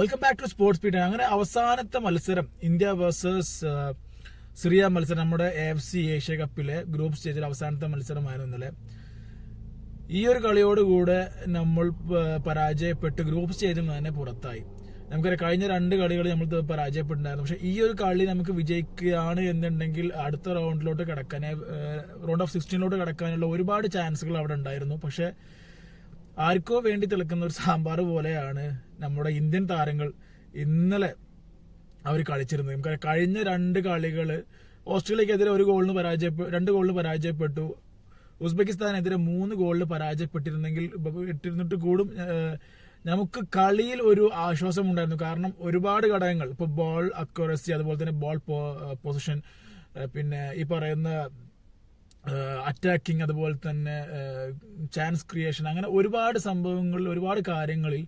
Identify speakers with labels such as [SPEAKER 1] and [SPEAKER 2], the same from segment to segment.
[SPEAKER 1] Welcome back to sports പീഡ് അങ്ങനെ അവസാനത്തെ മത്സരം ഇന്ത്യ വേഴ്സസ് സിറിയ മത്സരം നമ്മുടെ എഫ് സി ഏഷ്യ കപ്പിലെ ഗ്രൂപ്പ് സ്റ്റേജിൽ അവസാനത്തെ മത്സരമായിരുന്നു ഇന്നലെ. ഈ ഒരു കളിയോടുകൂടെ നമ്മൾ പരാജയപ്പെട്ട് ഗ്രൂപ്പ് സ്റ്റേജിൽ നിന്ന് തന്നെ പുറത്തായി. നമുക്കറിയാം കഴിഞ്ഞ രണ്ട് കളികൾ നമ്മൾ പരാജയപ്പെട്ടിട്ടുണ്ടായിരുന്നു. പക്ഷെ ഈ ഒരു കളി നമുക്ക് വിജയിക്കുകയാണ് എന്നുണ്ടെങ്കിൽ അടുത്ത റൗണ്ടിലോട്ട് കിടക്കാനേ റൗണ്ട് ഓഫ് സിക്സ്റ്റീനിലോട്ട് കിടക്കാനുള്ള ഒരുപാട് ചാൻസുകൾ അവിടെ ഉണ്ടായിരുന്നു. പക്ഷെ ആർക്കോ വേണ്ടി തിളക്കുന്ന ഒരു സാമ്പാർ പോലെയാണ് നമ്മുടെ ഇന്ത്യൻ താരങ്ങൾ ഇന്നലെ അവർ കളിച്ചിരുന്നത്. കഴിഞ്ഞ രണ്ട് കളികൾ ഓസ്ട്രേലിയക്കെതിരെ ഒരു ഗോളിന് പരാജയപ്പെട്ടു രണ്ട് ഗോളിന് പരാജയപ്പെട്ടു. ഉസ്ബെക്കിസ്ഥാനെതിരെ മൂന്ന് ഗോളിന് പരാജയപ്പെട്ടിരുന്നെങ്കിൽ ഇട്ടിരുന്നിട്ട് കൂടും. നമുക്ക് കളിയിൽ ഒരു ആശ്വാസം ഉണ്ടായിരുന്നു. കാരണം ഒരുപാട് ഘടകങ്ങൾ ഇപ്പൊ ബോൾ അക്യുറസി അതുപോലെ തന്നെ ബോൾ പൊസിഷൻ പിന്നെ ഈ പറയുന്ന അറ്റാക്കിംഗ് അതുപോലെ തന്നെ ചാൻസ് ക്രിയേഷൻ അങ്ങനെ ഒരുപാട് സംഭവങ്ങളിൽ ഒരുപാട് കാര്യങ്ങളിൽ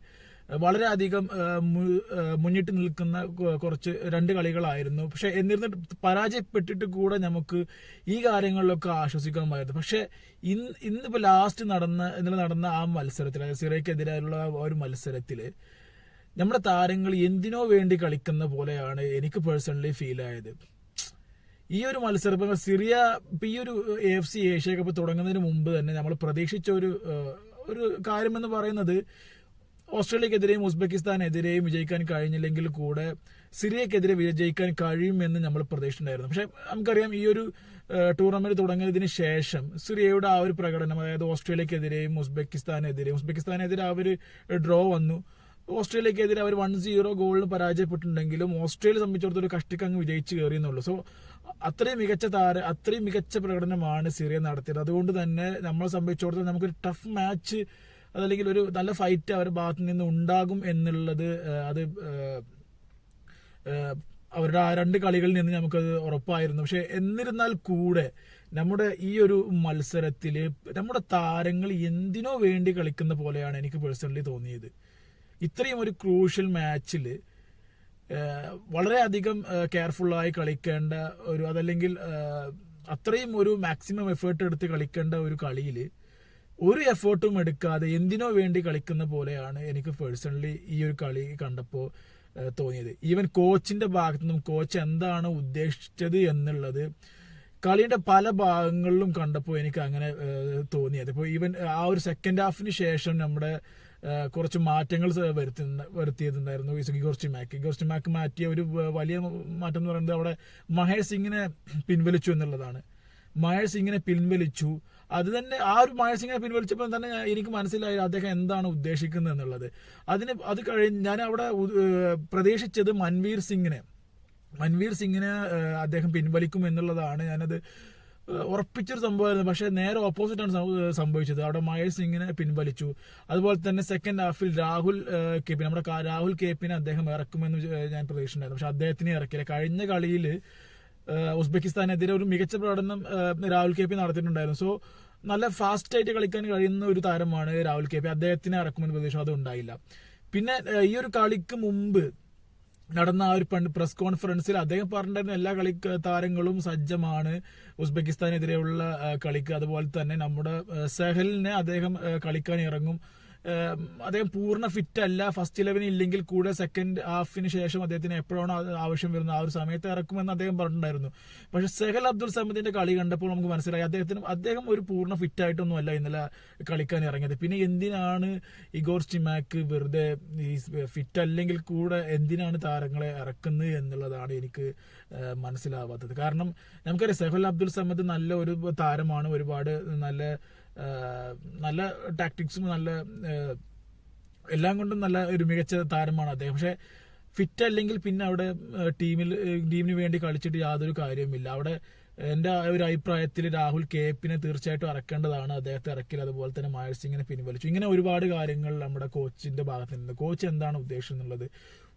[SPEAKER 1] വളരെയധികം മുന്നിട്ട് നിൽക്കുന്ന കുറച്ച് രണ്ട് കളികളായിരുന്നു. പക്ഷെ എന്നിരുന്നിട്ട് പരാജയപ്പെട്ടിട്ട് കൂടെ നമുക്ക് ഈ കാര്യങ്ങളിലൊക്കെ ആശ്വസിക്കാമായിരുന്നു. പക്ഷെ ഇന്ന് ഇന്നിപ്പോ ലാസ്റ്റ് നടന്ന ഇന്നലെ നടന്ന ആ മത്സരത്തിൽ അതായത് സിറയ്ക്കെതിരായുള്ള ആ ഒരു മത്സരത്തിൽ നമ്മുടെ താരങ്ങൾ എന്തിനോ വേണ്ടി കളിക്കുന്ന പോലെയാണ് എനിക്ക് പേഴ്സണലി ഫീൽ ആയത്. ഈ ഒരു മത്സരം ഇപ്പൊ സിറിയ ഇപ്പൊ ഈ ഒരു എഫ് സി ഏഷ്യ കപ്പ് തുടങ്ങുന്നതിന് മുമ്പ് തന്നെ നമ്മൾ പ്രതീക്ഷിച്ച ഒരു ഒരു കാര്യമെന്ന് പറയുന്നത് ഓസ്ട്രേലിയക്കെതിരെയും ഉസ്ബെക്കിസ്ഥാനെതിരെയും വിജയിക്കാൻ കഴിഞ്ഞില്ലെങ്കിൽ കൂടെ സിറിയക്കെതിരെ വിജയിക്കാൻ കഴിയുമെന്ന് നമ്മൾ പ്രതീക്ഷിച്ചിട്ടുണ്ടായിരുന്നു. പക്ഷെ നമുക്കറിയാം ഈ ഒരു ടൂർണമെന്റ് തുടങ്ങിയതിന് ശേഷം സിറിയയുടെ ആ ഒരു പ്രകടനം അതായത് ഓസ്ട്രേലിയക്കെതിരെയും ഉസ്ബെക്കിസ്ഥാനെതിരെയും ഉസ്ബെക്കിസ്ഥാനെതിരെ ആ ഒരു ഡ്രോ വന്നു. ഓസ്ട്രേലിയക്കെതിരെ അവർ വൺ സീറോ ഗോളിന് പരാജയപ്പെട്ടിട്ടുണ്ടെങ്കിലും ഓസ്ട്രേലിയ സംബന്ധിച്ചിടത്തോളം കഷ്ടിക്ക് അങ്ങ് വിജയിച്ച് കയറിയെന്നുള്ളൂ. സോ അത്രയും മികച്ച താര അത്രയും മികച്ച പ്രകടനമാണ് സിറിയ നടത്തിയത്. അതുകൊണ്ട് തന്നെ നമ്മളെ സംബന്ധിച്ചിടത്തോളം നമുക്കൊരു ടഫ് മാച്ച് അതല്ലെങ്കിൽ ഒരു നല്ല ഫൈറ്റ് അവരുടെ ഭാഗത്ത് നിന്ന് ഉണ്ടാകും എന്നുള്ളത് അത് അവരുടെ ആ രണ്ട് കളികളിൽ നിന്ന് നമുക്കത് ഉറപ്പായിരുന്നു. പക്ഷെ എന്നിരുന്നാൽ കൂടെ നമ്മുടെ ഈ ഒരു മത്സരത്തിൽ നമ്മുടെ താരങ്ങൾ എന്തിനോ വേണ്ടി കളിക്കുന്ന പോലെയാണ് എനിക്ക് പേഴ്സണലി തോന്നിയത്. ഇത്രയും ഒരു ക്രൂഷ്യൽ മാച്ചിൽ വളരെയധികം കെയർഫുള്ളായി കളിക്കേണ്ട ഒരു അതല്ലെങ്കിൽ അത്രയും ഒരു മാക്സിമം എഫേർട്ട് എടുത്ത് കളിക്കേണ്ട ഒരു കളിയിൽ ഒരു എഫേർട്ടും എടുക്കാതെ എന്തിനോ വേണ്ടി കളിക്കുന്ന പോലെയാണ് എനിക്ക് പേഴ്സണലി ഈ ഒരു കളി കണ്ടപ്പോൾ തോന്നിയത്. ഈവൻ കോച്ചിന്റെ ഭാഗത്തു നിന്നും കോച്ച് എന്താണ് ഉദ്ദേശിച്ചത് എന്നുള്ളത് കളിയുടെ പല ഭാഗങ്ങളിലും കണ്ടപ്പോൾ എനിക്ക് അങ്ങനെ തോന്നിയത്. ഇപ്പോൾ ഈവൻ ആ ഒരു സെക്കൻഡ് ഹാഫിന് ശേഷം നമ്മുടെ കുറച്ച് മാറ്റങ്ങൾ വരുത്തി വരുത്തിയതുണ്ടായിരുന്നു വരുത്തിയിട്ടുണ്ടായിരുന്നു ഇഗോർ ചിമാക്ക് ഇഗോർ ചിമാക്ക് മാറ്റിയ ഒരു വലിയ മാറ്റം എന്ന് പറയുന്നത് അവിടെ മഹേഷ് സിംഗിനെ പിൻവലിച്ചു എന്നുള്ളതാണ്. മഹേഷ് സിംഗിനെ പിൻവലിച്ചു. അത് തന്നെ ആ ഒരു മഹേഷ് സിംഗിനെ പിൻവലിച്ചപ്പോൾ തന്നെ എനിക്ക് മനസ്സിലായി അദ്ദേഹം എന്താണ് ഉദ്ദേശിക്കുന്നത് എന്നുള്ളത്. അതിന് അത് കഴിഞ്ഞ് ഞാൻ അവിടെ പ്രതീക്ഷിച്ചത് മൻവീർ സിംഗിനെ. മൻവീർ സിംഗിനെ അദ്ദേഹം പിൻവലിക്കും എന്നുള്ളതാണ്. ഞാനത് ഉറപ്പിച്ചൊരു സംഭവമായിരുന്നു. പക്ഷെ നേരെ ഓപ്പോസിറ്റ് ആണ് സംഭവിച്ചത്. അവിടെ മഹേഷ് സിംഗിനെ പിൻവലിച്ചു. അതുപോലെ തന്നെ സെക്കൻഡ് ഹാഫിൽ രാഹുൽ കെ പി നമ്മുടെ രാഹുൽ കെ പിനെ അദ്ദേഹം ഇറക്കുമെന്ന് ഞാൻ പ്രതീക്ഷിച്ചിട്ടുണ്ടായിരുന്നു. പക്ഷെ അദ്ദേഹത്തിന് ഇറക്കില്ല കഴിഞ്ഞ കളിയിൽ ഉസ്ബെക്കിസ്ഥാനെതിരെ ഒരു മികച്ച പ്രകടനം രാഹുൽ കെ പി നടത്തിയിട്ടുണ്ടായിരുന്നു. സോ നല്ല ഫാസ്റ്റ് ആയിട്ട് കളിക്കാൻ കഴിയുന്ന ഒരു താരമാണ് രാഹുൽ കെ പി. അദ്ദേഹത്തിനെ ഇറക്കുമെന്ന് പ്രതീക്ഷ അത് ഉണ്ടായില്ല പിന്നെ ഈ ഒരു കളിക്ക് മുമ്പ് നടന്ന ആ ഒരു പ്രസ് കോൺഫറൻസിൽ അദ്ദേഹം പറഞ്ഞിരുന്ന എല്ലാ കളി താരങ്ങളും സജ്ജമാണ്. ഉസ്ബെക്കിസ്ഥാനെതിരെയുള്ള കളിക്ക്. അതുപോലെ തന്നെ നമ്മുടെ സെഹലിനെ അദ്ദേഹം കളിക്കാൻ ഇറങ്ങും. അദ്ദേഹം പൂർണ ഫിറ്റ് അല്ല. ഫസ്റ്റ് ഇലവൻ ഇല്ലെങ്കിൽ കൂടെ സെക്കൻഡ് ഹാഫിന് ശേഷം അദ്ദേഹത്തിന് എപ്പോഴാണ് ആവശ്യം വരുന്നത്. ആ ഒരു സമയത്ത് ഇറക്കുമെന്ന് അദ്ദേഹം പറഞ്ഞിട്ടുണ്ടായിരുന്നു. പക്ഷെ സെഹൽ അബ്ദുൾ സമദിന്റെ കളി കണ്ടപ്പോൾ നമുക്ക് മനസ്സിലായി അദ്ദേഹത്തിന് അദ്ദേഹം ഒരു പൂർണ ഫിറ്റ് ആയിട്ടൊന്നും അല്ല ഇന്നലെ കളിക്കാൻ ഇറങ്ങിയത്. പിന്നെ എന്തിനാണ് ഇഗോർ സ്റ്റിമാക്ക് വെറുതെ ഈ ഫിറ്റ് അല്ലെങ്കിൽ കൂടെ എന്തിനാണ് താരങ്ങളെ ഇറക്കുന്നത് എന്നുള്ളതാണ് എനിക്ക് മനസ്സിലാവാത്തത്. കാരണം നമുക്കറിയാം സെഹൽ അബ്ദുൾ സമദ് നല്ല ഒരു താരമാണ്. ഒരുപാട് നല്ല നല്ല ടാക്ടിക്സും നല്ല എല്ലാം കൊണ്ടും നല്ല ഒരു മികച്ച താരമാണ് അദ്ദേഹം. പക്ഷേ ഫിറ്റ് അല്ലെങ്കിൽ പിന്നെ അവിടെ ടീമിൽ ടീമിന് വേണ്ടി കളിച്ചിട്ട് യാതൊരു കാര്യവുമില്ല. അവിടെ എന്റെ ഒരു അഭിപ്രായത്തിൽ രാഹുൽ കെ എപ്പിനെ തീർച്ചയായിട്ടും ഇറക്കേണ്ടതാണ് അദ്ദേഹത്തെ ഇറക്കില്ല അതുപോലെ തന്നെ മഹേഷ് സിംഗിനെ പിൻവലിച്ചു. ഇങ്ങനെ ഒരുപാട് കാര്യങ്ങൾ നമ്മുടെ കോച്ചിന്റെ ഭാഗത്ത് നിന്ന് കോച്ച് എന്താണ് ഉദ്ദേശം എന്നുള്ളത്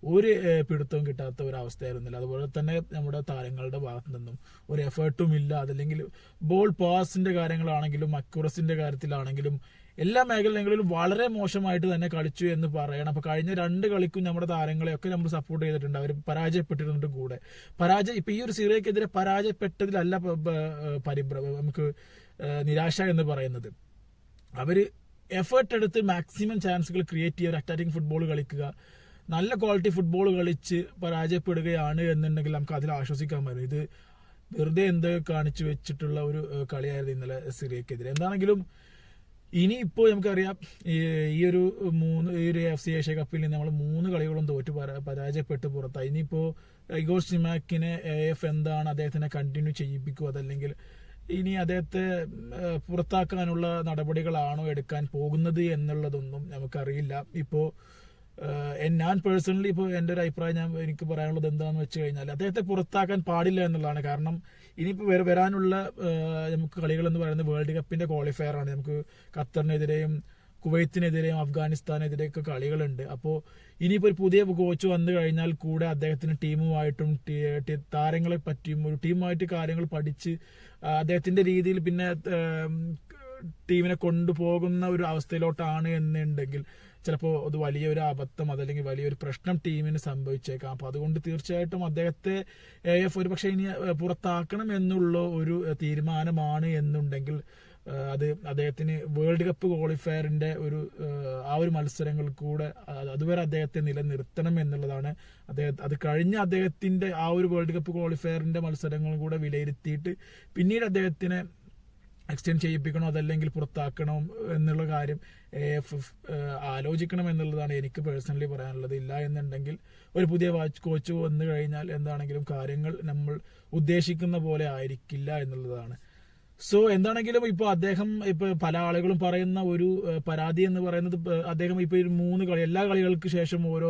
[SPEAKER 1] ഒരു പിടുത്തവും കിട്ടാത്ത ഒരു അവസ്ഥയായിരുന്നില്ല അതുപോലെ തന്നെ നമ്മുടെ താരങ്ങളുടെ ഭാഗത്തു നിന്നും ഒരു എഫേർട്ടും ഇല്ല. അതല്ലെങ്കിൽ ബോൾ പാസിന്റെ കാര്യങ്ങളാണെങ്കിലും അക്യുറസിന്റെ കാര്യത്തിലാണെങ്കിലും എല്ലാ മേഖലകളിലും വളരെ മോശമായിട്ട് തന്നെ കളിച്ചു എന്ന് പറയണം. അപ്പൊ കഴിഞ്ഞ രണ്ട് കളിക്കും നമ്മുടെ താരങ്ങളെയൊക്കെ നമ്മൾ സപ്പോർട്ട് ചെയ്തിട്ടുണ്ട്. അവർ പരാജയപ്പെട്ടിരുന്നിട്ട് കൂടെ. പരാജയം ഇപ്പൊ ഈ ഒരു സിറിയക്കെതിരെ പരാജയപ്പെട്ടതിലല്ല പരിഭ്ര നമുക്ക് നിരാശ എന്ന് പറയുന്നത്. അവർ എഫേർട്ട് എടുത്ത് മാക്സിമം ചാൻസുകൾ ക്രിയേറ്റ് ചെയ്യുക ഒരു അറ്റാക്കിംഗ് ഫുട്ബോൾ കളിക്കുക. നല്ല ക്വാളിറ്റി ഫുട്ബോൾ കളിച്ച് പരാജയപ്പെടുകയാണ് എന്നുണ്ടെങ്കിൽ നമുക്ക് അതിൽ ആശ്വസിക്കാൻ പറ്റും. ഇത് വെറുതെ എന്തൊക്കെ കാണിച്ചു വെച്ചിട്ടുള്ള ഒരു കളിയായിരുന്നു ഇന്നലെ സിറിയക്കെതിരെ. എന്താണെങ്കിലും ഇനി ഇപ്പോൾ നമുക്കറിയാം ഈ ഒരു മൂന്ന് ഈ ഒരു എഫ് സി ഏഷ്യ കപ്പിൽ നിന്ന് നമ്മൾ മൂന്ന് കളികളും തോറ്റു പരാ- പരാജയപ്പെട്ട് പുറത്തായി. ഇനിയിപ്പോൾ ഇഗോർ സിമാക്കിനെ എ എഫ് എന്താണ് അദ്ദേഹത്തിനെ കണ്ടിന്യൂ ചെയ്യിപ്പിക്കുക? അതല്ലെങ്കിൽ ഇനി അദ്ദേഹത്തെ പുറത്താക്കാനുള്ള നടപടികളാണോ എടുക്കാൻ പോകുന്നത് എന്നുള്ളതൊന്നും നമുക്കറിയില്ല. ഇപ്പോൾ ഞാൻ പേഴ്സണലി ഇപ്പോൾ എന്റെ ഒരു അഭിപ്രായം ഞാൻ എനിക്ക് പറയാനുള്ളത് എന്താണെന്ന് വെച്ച് കഴിഞ്ഞാൽ അദ്ദേഹത്തെ പുറത്താക്കാൻ പാടില്ല എന്നുള്ളതാണ്. കാരണം ഇനിയിപ്പോൾ വര- വരാനുള്ള നമുക്ക് കളികൾ എന്ന് പറയുന്നത് വേൾഡ് കപ്പിന്റെ ക്വാളിഫയർ ആണ്. നമുക്ക് ഖത്തറിനെതിരെയും കുവൈത്തിനെതിരെയും അഫ്ഗാനിസ്ഥാനെതിരെയൊക്കെ കളികളുണ്ട്. അപ്പോൾ ഇനിയിപ്പോൾ ഒരു പുതിയ കോച്ച് വന്നു കഴിഞ്ഞാൽ കൂടെ അദ്ദേഹത്തിന് ടീമുമായിട്ടും താരങ്ങളെ പറ്റിയും ഒരു ടീമുമായിട്ട് കാര്യങ്ങൾ പഠിച്ച് അദ്ദേഹത്തിന്റെ രീതിയിൽ പിന്നെ ടീമിനെ കൊണ്ടുപോകുന്ന ഒരു അവസ്ഥയിലോട്ടാണ് എന്നുണ്ടെങ്കിൽ ചിലപ്പോൾ അത് വലിയൊരു അബദ്ധം അതല്ലെങ്കിൽ വലിയൊരു പ്രശ്നം ടീമിന് സംഭവിച്ചേക്കാം. അപ്പോൾ അതുകൊണ്ട് തീർച്ചയായിട്ടും അദ്ദേഹത്തെ എ എഫ് ഒരു പക്ഷേ ഇനി പുറത്താക്കണം എന്നുള്ള ഒരു തീരുമാനമാണ് എന്നുണ്ടെങ്കിൽ അത് അദ്ദേഹത്തിന് വേൾഡ് കപ്പ് ക്വാളിഫയറിന്റെ ഒരു ആ ഒരു മത്സരങ്ങൾ കൂടെ അതുവരെ അദ്ദേഹത്തെ നിലനിർത്തണം എന്നുള്ളതാണ് അദ്ദേഹം അത് കഴിഞ്ഞ അദ്ദേഹത്തിന്റെ ആ ഒരു വേൾഡ് കപ്പ് ക്വാളിഫയറിന്റെ മത്സരങ്ങൾ കൂടെ വിലയിരുത്തിയിട്ട് പിന്നീട് അദ്ദേഹത്തിനെ എക്സ്റ്റെൻഡ് ചെയ്യിപ്പിക്കണോ അതല്ലെങ്കിൽ പുറത്താക്കണോ എന്നുള്ള കാര്യം ആലോചിക്കണം എന്നുള്ളതാണ് എനിക്ക് പേഴ്സണലി പറയാനുള്ളത്. ഇല്ല എന്നുണ്ടെങ്കിൽ ഒരു പുതിയ വാച്ച് കോച്ച് വന്നു കഴിഞ്ഞാൽ എന്താണെങ്കിലും കാര്യങ്ങൾ നമ്മൾ ഉദ്ദേശിക്കുന്ന പോലെ ആയിരിക്കില്ല എന്നുള്ളതാണ്. സോ എന്താണെങ്കിലും ഇപ്പൊ അദ്ദേഹം ഇപ്പൊ പല ആളുകളും പറയുന്ന ഒരു പരാതി എന്ന് പറയുന്നത് അദ്ദേഹം ഇപ്പൊ മൂന്ന് കളി എല്ലാ കളികൾക്ക് ശേഷം ഓരോ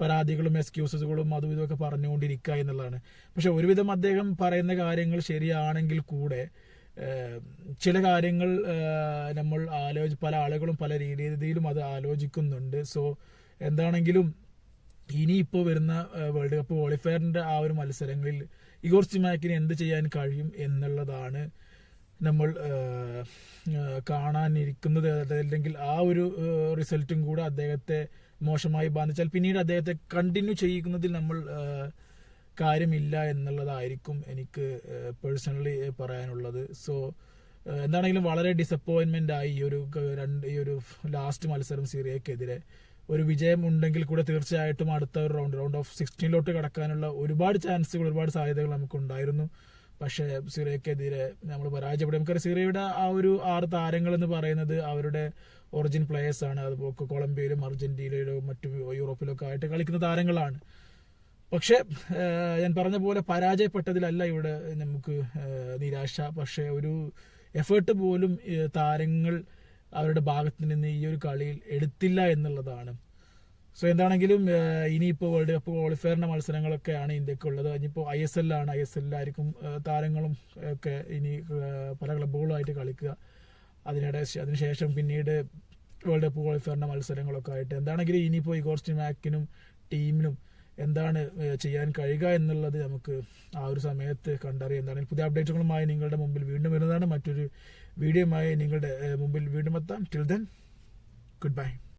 [SPEAKER 1] പരാതികളും എക്സ്ക്യൂസസുകളും അതും ഇതൊക്കെ പറഞ്ഞുകൊണ്ടിരിക്കുക എന്നുള്ളതാണ്. പക്ഷെ ഒരുവിധം അദ്ദേഹം പറയുന്ന കാര്യങ്ങൾ ശരിയാണെങ്കിൽ കൂടെ ചില കാര്യങ്ങൾ നമ്മൾ ആലോചി പല ആളുകളും പല രീതിയിലും അത് ആലോചിക്കുന്നുണ്ട്. സോ എന്താണെങ്കിലും ഇനിയിപ്പോൾ വരുന്ന വേൾഡ് കപ്പ് ക്വാളിഫയറിന്റെ ആ ഒരു മത്സരങ്ങളിൽ ഇഗോർ സിമാക്കിന് എന്ത് ചെയ്യാൻ കഴിയും എന്നുള്ളതാണ് നമ്മൾ കാണാനിരിക്കുന്നത്. അല്ലെങ്കിൽ ആ ഒരു റിസൾട്ടും കൂടെ അദ്ദേഹത്തെ മോശമായി ബാധിച്ചാൽ പിന്നീട് അദ്ദേഹത്തെ കണ്ടിന്യൂ ചെയ്യിക്കുന്നതിൽ നമ്മൾ കാര്യമില്ല എന്നുള്ളതായിരിക്കും എനിക്ക് പേഴ്സണലി പറയാനുള്ളത്. സോ എന്താണെങ്കിലും വളരെ ഡിസപ്പോയിൻമെന്റ് ആയി ഈ ഒരു രണ്ട് ഈ ഒരു ലാസ്റ്റ് മത്സരം സിറിയക്കെതിരെ. ഒരു വിജയം ഉണ്ടെങ്കിൽ കൂടെ തീർച്ചയായിട്ടും അടുത്ത ഒരു റൗണ്ട് റൗണ്ട് ഓഫ് സിക്സ്റ്റീനിലോട്ട് കടക്കാനുള്ള ഒരുപാട് ചാൻസുകൾ ഒരുപാട് സാധ്യതകൾ നമുക്കുണ്ടായിരുന്നു. പക്ഷേ സിറിയക്കെതിരെ നമ്മൾ പരാജയപ്പെടും. നമുക്കറിയാം സിറിയയുടെ ആ ഒരു ആറ് താരങ്ങൾ എന്ന് പറയുന്നത് അവരുടെ ഒറിജിൻ പ്ലേയേഴ്സാണ് അതുപോലെ കൊളംബിയയിലും അർജന്റീനയിലും മറ്റു യൂറോപ്പിലൊക്കെ ആയിട്ട് കളിക്കുന്ന താരങ്ങളാണ്. പക്ഷെ ഞാൻ പറഞ്ഞ പോലെ പരാജയപ്പെട്ടതിലല്ല ഇവിടെ നമുക്ക് നിരാശ. പക്ഷേ ഒരു എഫേർട്ട് പോലും താരങ്ങൾ അവരുടെ ഭാഗത്ത് നിന്ന് ഈ ഒരു കളിയിൽ എടുത്തില്ല എന്നുള്ളതാണ്. സോ എന്താണെങ്കിലും ഇനിയിപ്പോൾ വേൾഡ് കപ്പ് ക്വാളിഫയറിന്റെ മത്സരങ്ങളൊക്കെയാണ് ഇന്ത്യക്കുള്ളത്. ഇനിയിപ്പോൾ ഐ എസ് എല്ലാണ് ഐ എസ് എല്ലായിരിക്കും താരങ്ങളും ഒക്കെ ഇനി പല ക്ലബ്ബുകളുമായിട്ട് കളിക്കുക. അതിനിടെ അതിനുശേഷം പിന്നീട് വേൾഡ് കപ്പ് ക്വാളിഫയറിന്റെ മത്സരങ്ങളൊക്കെ ആയിട്ട്. എന്താണെങ്കിലും ഇനിയിപ്പോൾ ഇഗോർസ്റ്റി മാക്കിനും ടീമിനും എന്താണ് ചെയ്യാൻ കഴിയുക എന്നുള്ളത് നമുക്ക് ആ ഒരു സമയത്ത് കണ്ടറിയാം. എന്താണ് പുതിയ അപ്ഡേറ്റുകളുമായി നിങ്ങളുടെ മുമ്പിൽ വീണ്ടും വരുന്നതാണ്. മറ്റൊരു വീഡിയോയുമായി നിങ്ങളുടെ മുമ്പിൽ വീണ്ടും എത്താം. Till then good bye